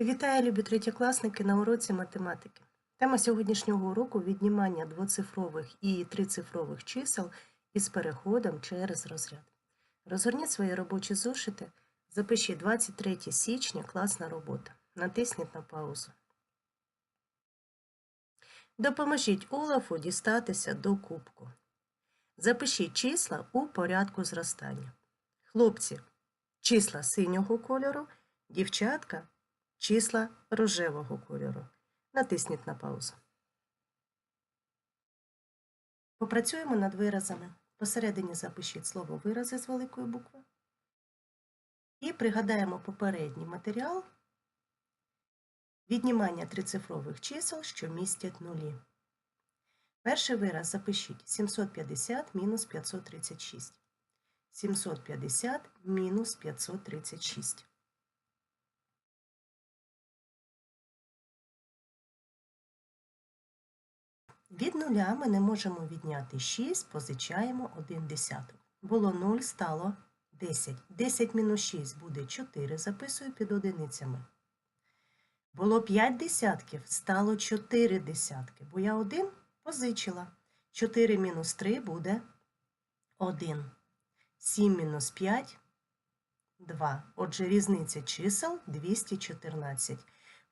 Вітаю, любі третєкласники на уроці математики. Тема сьогоднішнього уроку віднімання двоцифрових і трицифрових чисел із переходом через розряд. Розгорніть свої робочі зошити, запишіть 23 січня класна робота. Натисніть на паузу. Допоможіть Олафу дістатися до кубку. Запишіть числа у порядку зростання. Хлопці числа синього кольору, дівчатка числа рожевого кольору. Натисніть на паузу. Попрацюємо над виразами. Посередині запишіть слово вирази з великої букви. І пригадаємо попередній матеріал віднімання трицифрових чисел, що містять нулі. Перший вираз запишіть 750 мінус 536. 750 мінус 536. Від нуля ми не можемо відняти 6, позичаємо 1 десяток. Було 0, стало 10. 10 мінус 6 буде 4, записую під одиницями. Було 5 десятків, стало 4 десятки, бо я 1 позичила. 4 мінус 3 буде 1. 7 мінус 5 2. Отже, різниця чисел 214.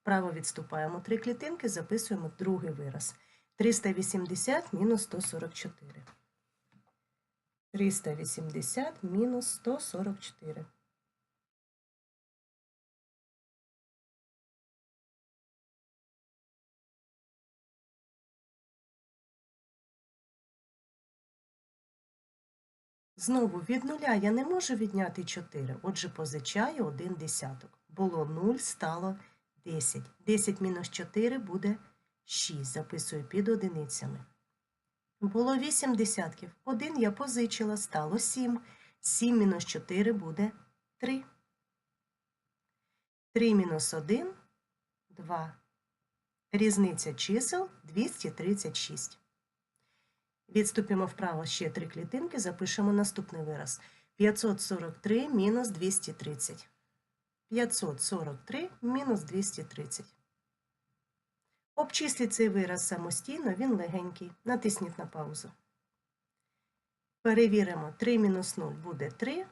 Вправо відступаємо 3 клітинки, записуємо другий вираз. 380 мінус 144. 380 мінус 144. Знову від нуля я не можу відняти 4, отже позичаю 1 десяток. Було 0, стало 10. 10 мінус 4 буде 6. Записую під одиницями. Було 8 десятків. 1 я позичила, стало 7. 7 мінус 4 буде 3. 3 мінус 1 2. Різниця чисел 236. Відступимо вправо ще три клітинки, запишемо наступний вираз. 543 мінус 230. 543 мінус 230. Обчисліть цей вираз самостійно, він легенький. Натисніть на паузу. Перевіримо, 3 мінус 0 буде 3,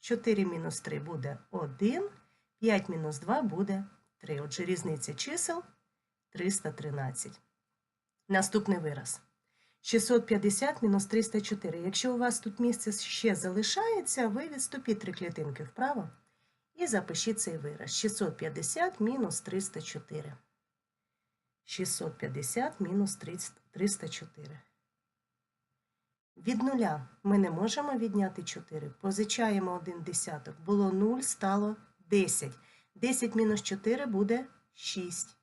4 мінус 3 буде 1, 5 мінус 2 буде 3. Отже, різниця чисел 313. Наступний вираз. 650 мінус 304. Якщо у вас тут місце ще залишається, ви відступіть три клітинки вправо і запишіть цей вираз. 650 мінус 304. 650 мінус 304. Від нуля ми не можемо відняти 4. Позичаємо 1 десяток. Було 0, стало 10. 10 мінус 4 буде 6.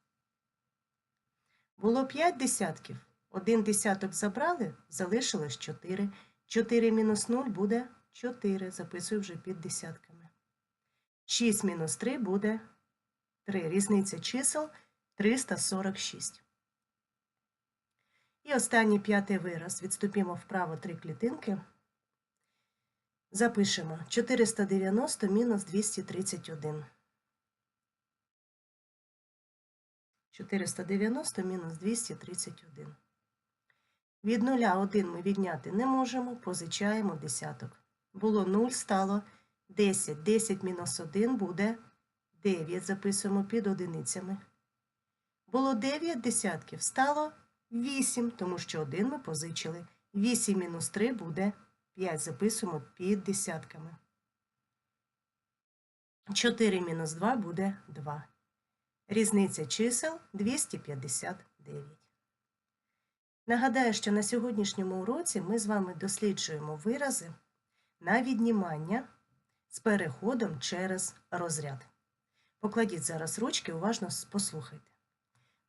Було 5 десятків. Один десяток забрали, залишилось 4. 4 мінус 0 буде 4. Записую вже під десятками. 6 мінус 3 буде 3. Різниця чисел 346. І останній п'ятий вираз. Відступімо вправо 3 клітинки. Запишемо 490 мінус 231. 490 мінус 231. Від нуля 1 ми відняти не можемо, позичаємо десяток. Було 0, стало 10. 10 мінус 1 буде 9. Записуємо під одиницями. Було 9 десятків, стало 8, тому що 1 ми позичили. 8 мінус 3 буде 5. Записуємо під десятками. 4 мінус 2 буде 2. Різниця чисел 259. Нагадаю, що на сьогоднішньому уроці ми з вами досліджуємо вирази на віднімання з переходом через розряд. Покладіть зараз ручки, уважно послухайте.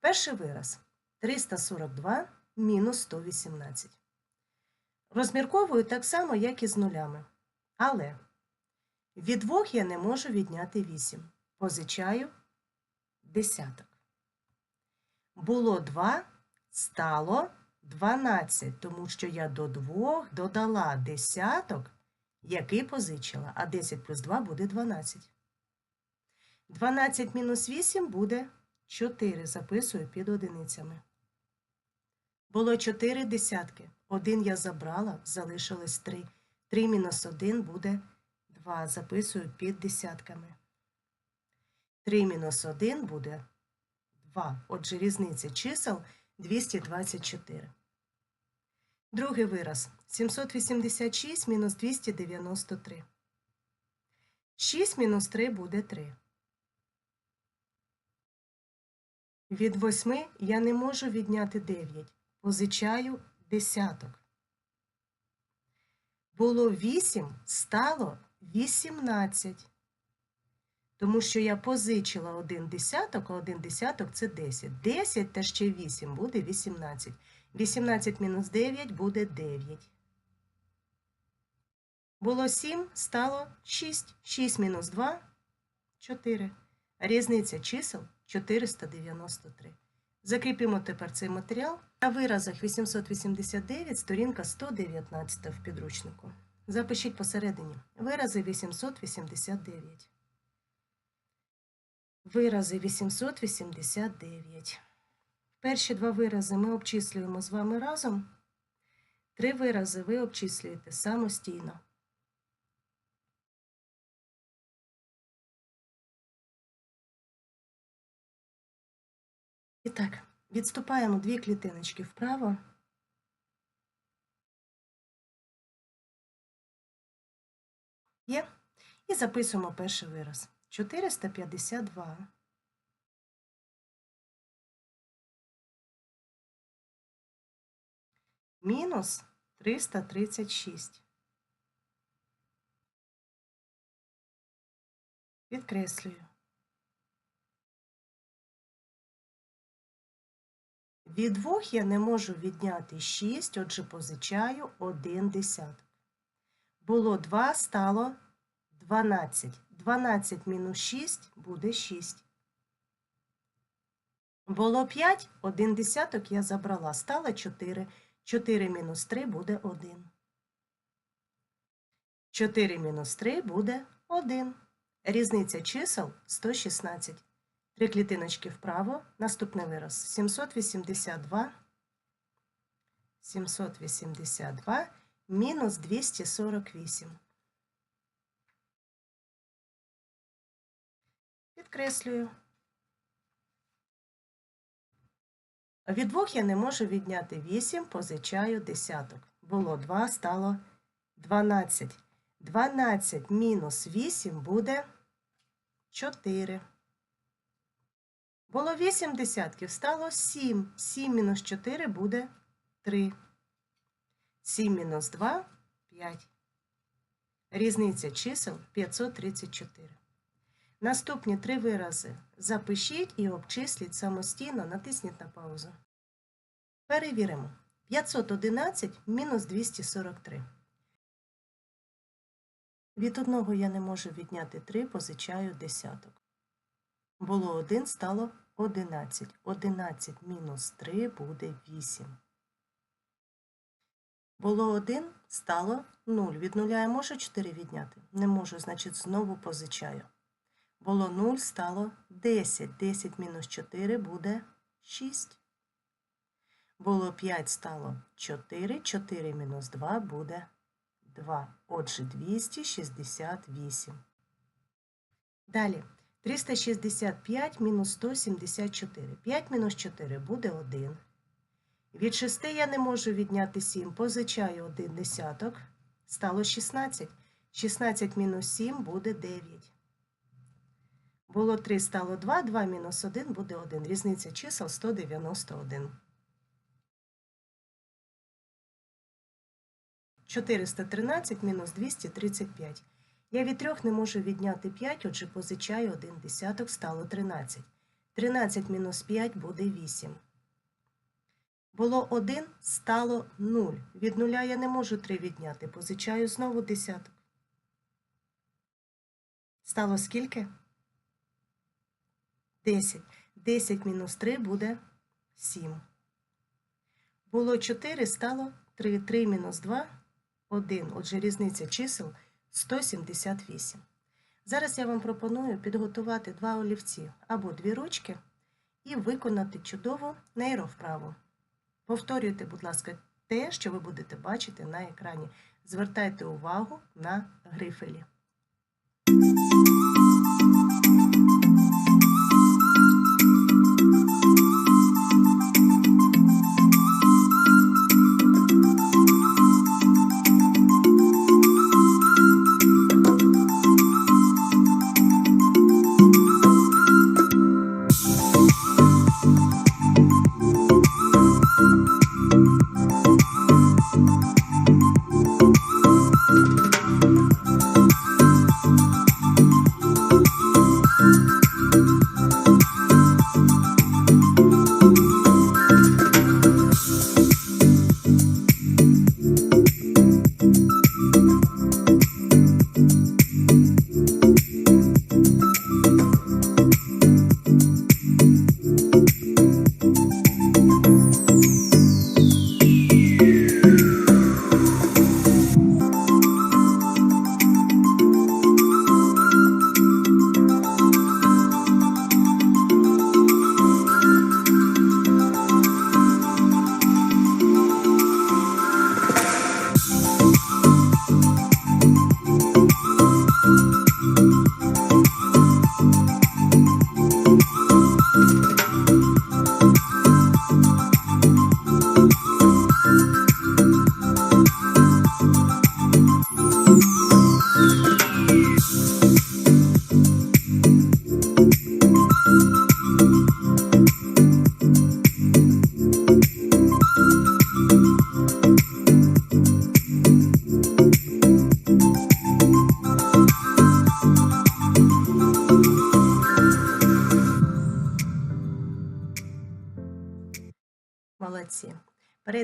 Перший вираз 342 мінус 118. Розмірковую так само, як і з нулями. Але від двох я не можу відняти 8. Позичаю десяток. Було 2, стало 12, тому що я до 2 додала десяток, який позичила, а 10 плюс 2 буде 12. 12 мінус 8 буде 4. Записую під одиницями. Було 4 десятки. Один я забрала, залишилось 3. 3 мінус 1 буде 2. Записую під десятками. 3 мінус 1 буде 2. Отже, різниця чисел 224. Другий вираз. 786 мінус 293. 6 мінус 3 буде 3. Від 8 я не можу відняти 9. Позичаю десяток. Було 8, стало 18. Тому що я позичила один десяток, а один десяток це 10. 10 та ще 8 буде 18. 18 мінус 9 буде 9. Було 7, стало 6. 6 мінус 2 – 4. Різниця чисел 493. Закріпимо тепер цей матеріал. На виразах 889, сторінка 119 в підручнику. Запишіть посередині. Вирази 889. Вирази 889. Перші два вирази ми обчислюємо з вами разом. Три вирази ви обчислюєте самостійно. І так, відступаємо дві клітиночки вправо. Є. І записуємо перший вираз. 452. Мінус 336. Підкреслюю. Від двох я не можу відняти 6, отже позичаю 1 десяток. Було 2, стало 12. 12 мінус 6 буде 6. Було 5, 1 десяток я забрала, стало 4. 4 мінус 3 буде 1. 4 мінус 3 буде 1. Різниця чисел 116. Три клітиночки вправо. Наступний вираз. 782. 782 мінус 248. Підкреслюю. Від двох я не можу відняти 8, позичаю десяток. Було 2, стало 12. 12 мінус 8 буде 4. Було 8 десятків, стало 7. 7 мінус 4 буде 3. 7 мінус 2 5. Різниця чисел 534. Наступні три вирази запишіть і обчисліть самостійно, натисніть на паузу. Перевіримо. 511 мінус 243. Від одного я не можу відняти 3, позичаю десяток. Було 1, стало 11. 11 мінус 3 буде 8. Було 1, стало 0. Від нуля я можу 4 відняти? Не можу, значить, знову позичаю. Було 0, стало 10. 10 мінус 4 буде 6. Було 5, стало 4. 4 мінус 2 буде 2. Отже, 268. Далі. 365 мінус 174. 5 мінус 4 буде 1. Від 6 я не можу відняти 7. Позичаю 1 десяток. Стало 16. 16 мінус 7 буде 9. Було 3, стало 2, 2 мінус 1 буде 1. Різниця чисел 191. 413 мінус 235. Я від трьох не можу відняти 5, отже позичаю 1 десяток, стало 13. 13 мінус 5 буде 8. Було 1, стало 0. Від нуля я не можу 3 відняти. Позичаю знову десяток. Стало скільки? 10. 10 мінус 3 буде 7. Було 4, стало 3. 3 мінус 2 1. Отже, різниця чисел 178. Зараз я вам пропоную підготувати два олівці або дві ручки і виконати чудову нейровправу. Повторюйте, будь ласка, те, що ви будете бачити на екрані. Звертайте увагу на грифелі.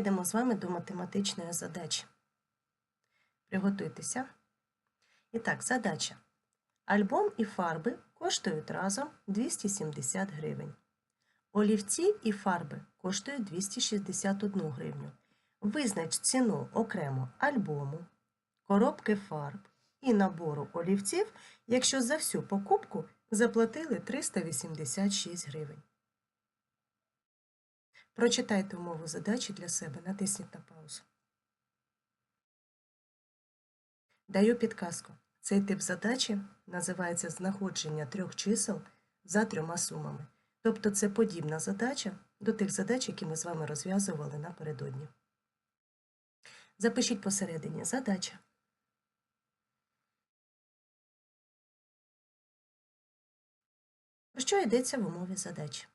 Перейдемо з вами до математичної задачі. Приготуйтеся. І так, задача. Альбом і фарби коштують разом 270 гривень. Олівці і фарби коштують 261 гривню. Визнач ціну окремо альбому, коробки фарб і набору олівців, якщо за всю покупку заплатили 386 гривень. Прочитайте умову задачі для себе, натисніть на паузу. Даю підказку. Цей тип задачі називається знаходження трьох чисел за трьома сумами. Тобто це подібна задача до тих задач, які ми з вами розв'язували напередодні. Запишіть посередині задача. Про що йдеться в умові задачі?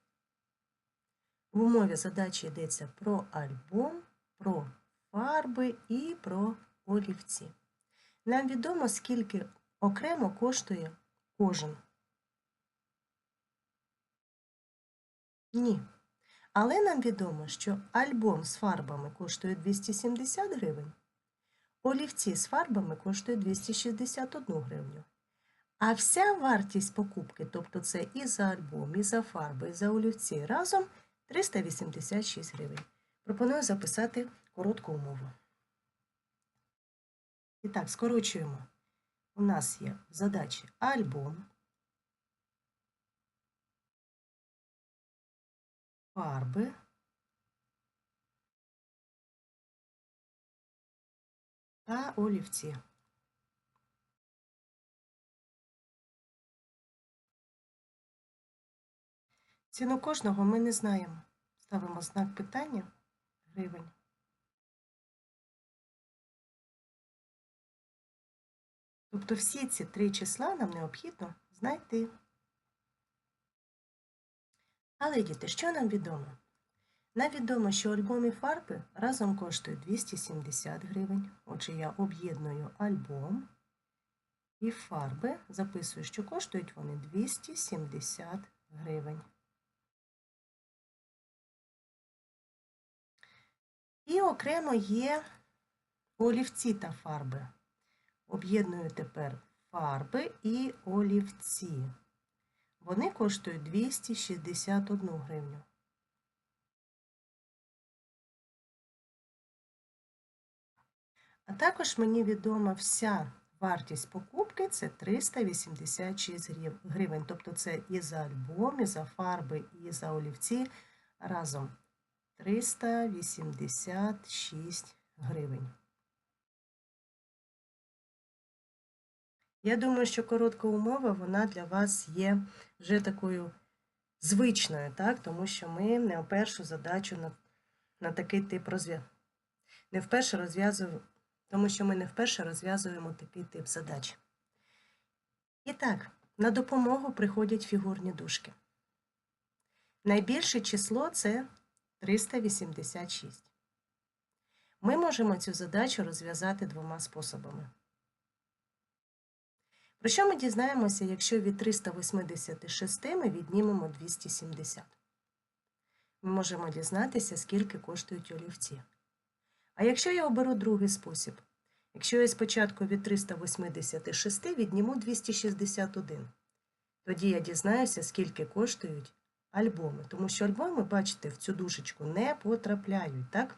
В умові задачі йдеться про альбом, про фарби і про олівці. Нам відомо, скільки окремо коштує кожен. Ні. Але нам відомо, що альбом з фарбами коштує 270 гривень, олівці з фарбами коштують 261 гривню. А вся вартість покупки, тобто це і за альбом, і за фарби, і за олівці разом 386 гривень. Пропоную записати коротку умову. І так, скорочуємо. У нас є в задачі альбом, фарби, та олівці. Ціну кожного ми не знаємо. Ставимо знак питання гривень. Тобто всі ці три числа нам необхідно знайти. Але, діти, що нам відомо? Нам відомо, що альбом і фарби разом коштують 270 гривень. Отже, я об'єдную альбом і фарби, записую, що коштують вони 270 гривень. І окремо є олівці та фарби. Об'єдную тепер фарби і олівці. Вони коштують 261 гривню. А також мені відома вся вартість покупки це 386 гривень. Тобто це і за альбом, і за фарби, і за олівці разом 386 гривень. Я думаю, що коротка умова вона для вас є вже такою звичною, так? тому що ми не першу задачу на, на такий тип розв'язку. Не вперше розв'язуємо, тому що ми не вперше розв'язуємо такий тип задач. І так, на допомогу приходять фігурні дужки. Найбільше число це 386. Ми можемо цю задачу розв'язати двома способами. Про що ми дізнаємося, якщо від 386 ми віднімемо 270? Ми можемо дізнатися, скільки коштують олівці. А якщо я оберу другий спосіб, якщо я спочатку від 386 відніму 261, тоді я дізнаюся, скільки коштують альбоми. Тому що альбоми, бачите, в цю дужечку не потрапляють, так?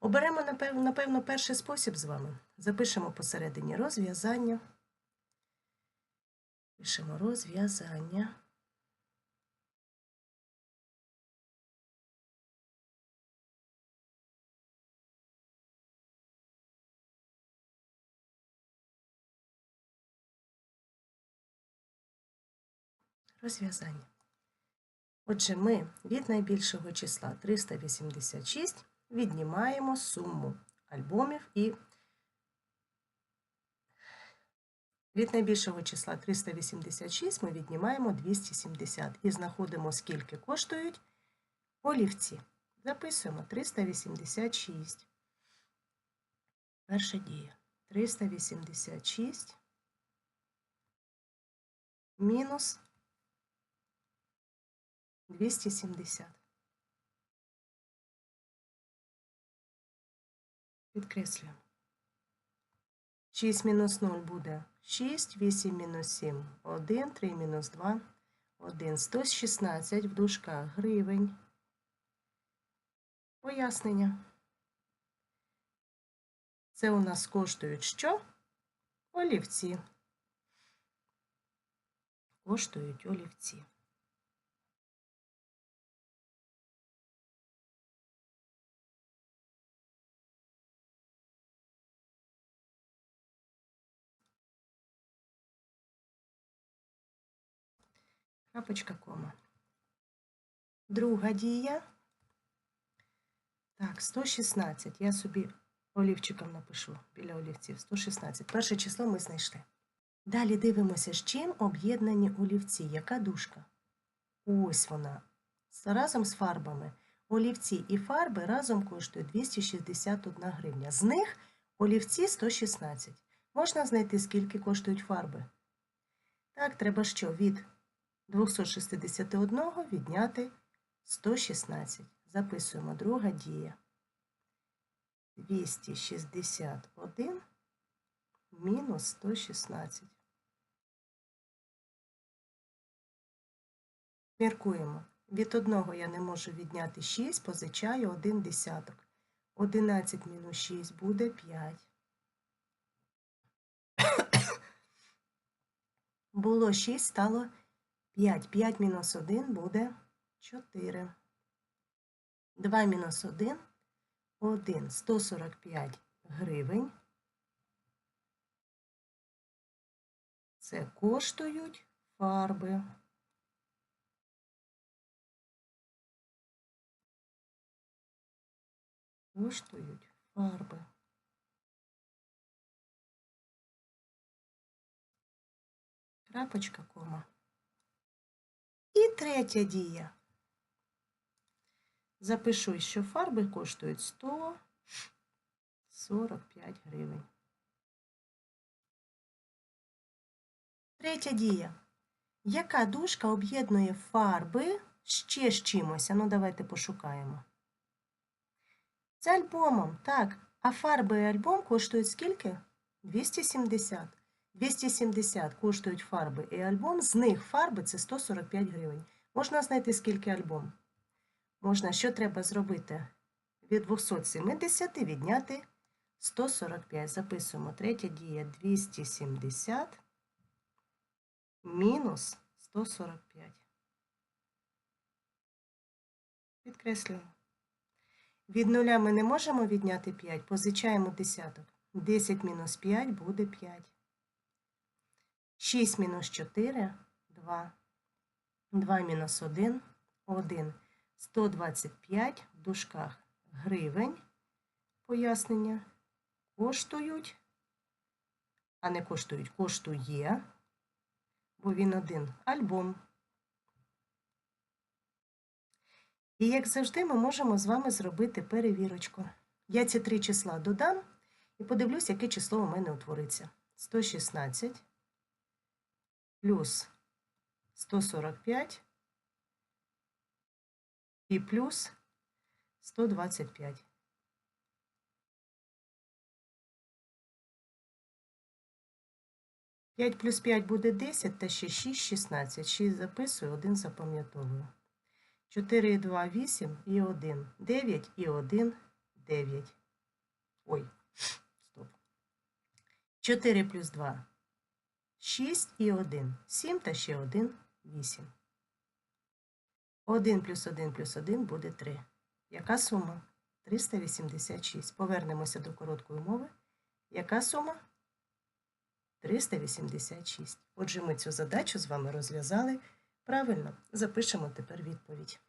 Оберемо, напевно, перший спосіб з вами. Запишемо посередині розв'язання. Пишемо розв'язання. Розв'язання. Отже, ми від найбільшого числа 386 віднімаємо суму альбомів і від найбільшого числа 386 ми віднімаємо 270 і знаходимо, скільки коштують олівці. Записуємо 386. Перша дія. 386 мінус 270. Підкреслюємо. 6 мінус 0 буде 6, 8 мінус 7 – 1, 3 мінус 2 – 1. 116 в дужках гривень. Пояснення. Це у нас коштують що? Олівці. Коштують олівці. Крапочка кома. Друга дія. Так, 116. Я собі олівчиком напишу біля олівців. 116. Перше число ми знайшли. Далі дивимося, з чим об'єднані олівці. Яка дужка? Ось вона. Разом з фарбами. Олівці і фарби разом коштують 261 гривня. З них олівці 116. Можна знайти, скільки коштують фарби? Так, треба що? Від 261 відняти 116. Записуємо друга дія. 261 мінус 116. Міркуємо. Від одного я не можу відняти 6, позичаю 1 десяток. 11 мінус 6 буде 5. Було 6, стало 5. 5 мінус 1 буде 4. 2 мінус 1 – 1. 145 гривень. Це коштують фарби. Коштують фарби. Крапочка, кома. І третя дія. Запишу, що фарби коштують 145 гривень. Третя дія. Яка дужка об'єднує фарби ще з чимось? Ну, давайте пошукаємо. З альбомом, так. А фарби і альбом коштують скільки? 270. 270 коштують фарби і альбом. З них фарби це 145 гривень. Можна знайти, скільки альбом? Можна, що треба зробити? Від 270 відняти 145. Записуємо. Третя дія 270 мінус 145. Підкреслюємо. Від нуля ми не можемо відняти 5, позичаємо десяток. 10 мінус 5 буде 5. 6 мінус 4 2. 2 мінус 1 1. 125 в дужках гривень. Пояснення. Коштують, а не коштують, коштує, бо він один альбом. І як завжди, ми можемо з вами зробити перевірочку. Я ці три числа додам і подивлюсь, яке число у мене утвориться. 116 плюс 145 і плюс 125. П'ять плюс 5 буде 10, та ще 6 – 16. 6 записую, 1 запам'ятовую. 4 і 2 – 8 і 1. 9 і 1 – 9. Ой, стоп. 4 плюс 2 – 6 і 1. 7 та ще 1 – 8. 1 плюс 1 плюс 1 буде 3. Яка сума? 386. Повернемося до короткої мови. Яка сума? 386. Отже, ми цю задачу з вами розв'язали. Правильно, запишемо тепер відповідь.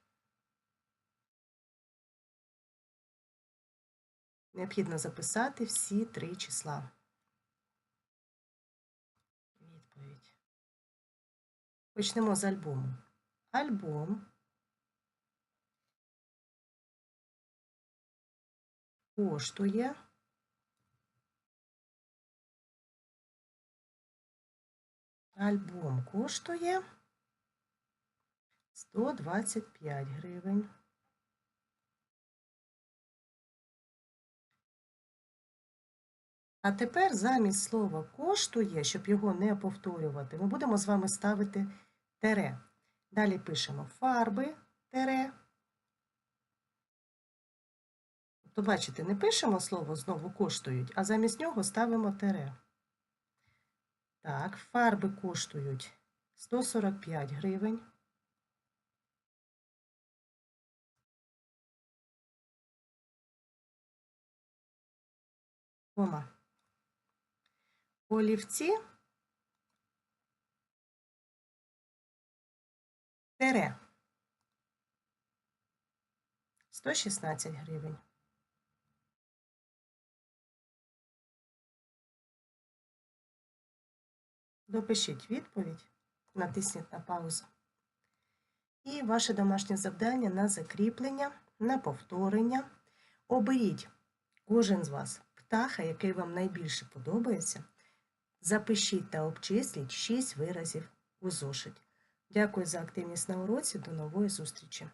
Необхідно записати всі три числа. Відповідь. Почнемо з альбому. Альбом коштує альбом коштує 125 гривень. А тепер замість слова коштує, щоб його не повторювати, ми будемо з вами ставити тере. Далі пишемо фарби тере. Тобто, бачите, не пишемо слово знову коштують, а замість нього ставимо тере. Так, фарби коштують 145 гривень. Кома. Олівці тере 116 гривень. Допишіть відповідь, натисніть на паузу. І ваше домашнє завдання на закріплення, на повторення. Оберіть кожен з вас птаха, який вам найбільше подобається. Запишіть та обчисліть 6 виразів у зошит. Дякую за активність на уроці. До нової зустрічі!